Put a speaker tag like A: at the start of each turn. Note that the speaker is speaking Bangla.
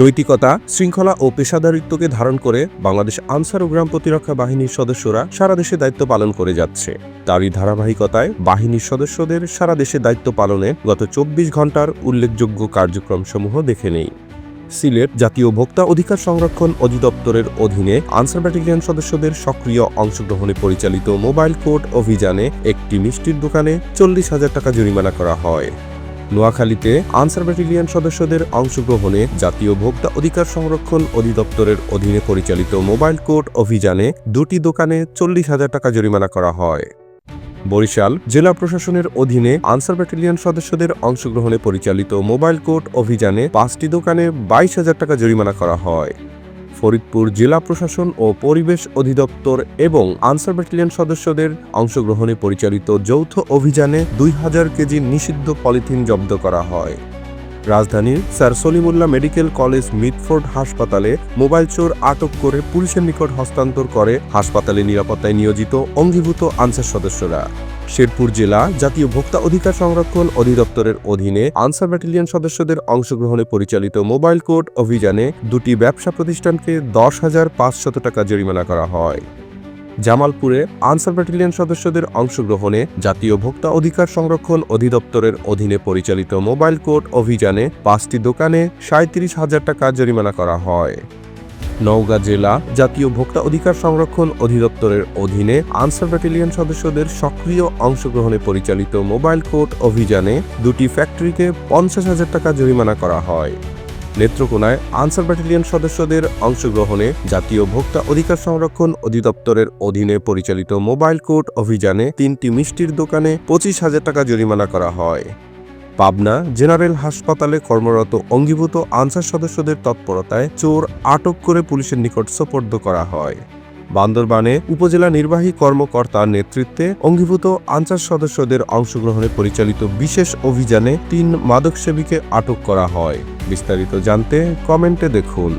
A: নৈতিকতা, শৃঙ্খলা ও পেশাদারিত্বকে ধারণ করে বাংলাদেশ আনসার ও গ্রাম প্রতিরক্ষা বাহিনীর সদস্যরা সারা দেশে দায়িত্ব পালন করে যাচ্ছে। তারই ধারাবাহিকতায় বাহিনীর সদস্যদের সারা দেশে দায়িত্ব পালনে গত চব্বিশ ঘণ্টার উল্লেখযোগ্য কার্যক্রমসমূহ দেখে নেই। সিলেট জাতীয় ভোক্তা অধিকার সংরক্ষণ অধিদপ্তরের অধীনে আনসার ব্যাটালিয়ন সদস্যদের সক্রিয় অংশগ্রহণে পরিচালিত মোবাইল কোর্ট অভিযানে একটি মিষ্টির দোকানে চল্লিশ হাজার টাকা জরিমানা করা হয়। নোয়াখালীতে আনসার ব্যাটালিয়ন সদস্যদের অংশগ্রহণে জাতীয় ভোক্তা অধিকার সংরক্ষণ অধিদপ্তরের অধীনে পরিচালিত মোবাইল কোর্ট অভিযানে দুটি দোকানে চল্লিশ হাজার টাকা জরিমানা করা হয়। বরিশাল জেলা প্রশাসনের অধীনে আনসার ব্যাটালিয়ন সদস্যদের অংশগ্রহণে পরিচালিত মোবাইল কোর্ট অভিযানে পাঁচটি দোকানে বাইশ হাজার টাকা জরিমানা করা হয়। ফরিদপুর জেলা প্রশাসন ও পরিবেশ অধিদপ্তর এবং আনসার ব্যাটালিয়ন সদস্যদের অংশগ্রহণে পরিচালিত যৌথ অভিযানে দুই হাজার কেজি নিষিদ্ধ পলিথিন জব্দ করা হয়। রাজধানীর sir Salimullah medical college Mitford হাসপাতালে মোবাইল চোর আটক করে পুলিশের নিকট হস্তান্তর করে হাসপাতালে নিরাপত্তায় নিয়োজিত অঙ্গীভূত আনসার সদস্যরা। শেরপুর জেলা জাতীয় ভোক্তা অধিকার সংরক্ষণ অধিদপ্তরের অধীনে আনসার ব্যাটালিয়ন সদস্যদের অংশগ্রহণে পরিচালিত মোবাইল কোর্ট অভিযানে দুটি ব্যবসা প্রতিষ্ঠানকে দশ হাজার পাঁচশত টাকা জরিমানা করা হয়। জামালপুরে আনসার ব্যাটালিয়ন সদস্যদের অংশগ্রহণে জাতীয় ভোক্তা অধিকার সংরক্ষণ অধিদপ্তরের অধীনে পরিচালিত মোবাইল কোর্ট অভিযানে পাঁচটি দোকানে সাঁত্রিশ হাজার টাকা জরিমানা করা হয়। নওগাঁ জেলা জাতীয় ভোক্তা অধিকার সংরক্ষণ অধিদপ্তরের অধীনে আনসার ব্যাটালিয়ন সদস্যদের সক্রিয় অংশগ্রহণে পরিচালিত মোবাইল কোর্ট অভিযানে দুটি ফ্যাক্টরিতে পঞ্চাশ হাজার টাকা জরিমানা করা হয়। নেত্রকোনায় আনসার ব্যাটালিয়ন সদস্যদের অংশগ্রহণে জাতীয় ভোক্তা অধিকার সংরক্ষণ অধিদপ্তরের অধীনে পরিচালিত মোবাইল কোর্ট অভিযানে তিনটি মিষ্টির দোকানে পঁচিশ হাজার টাকা জরিমানা করা হয়। পাবনা জেনারেল হাসপাতালে কর্মরত অঙ্গীভূত আনসার সদস্যদের তৎপরতায় চোর আটক করে পুলিশের নিকট সোপর্দ করা হয়। বান্দরবানে উপজেলা নির্বাহী কর্মকর্তার নেতৃত্বে অঙ্গীভূত আনসার সদস্যদের অংশগ্রহণে পরিচালিত বিশেষ অভিযানে তিন মাদকসেবীকে আটক করা হয়। বিস্তারিত জানতে কমেন্টে দেখুন।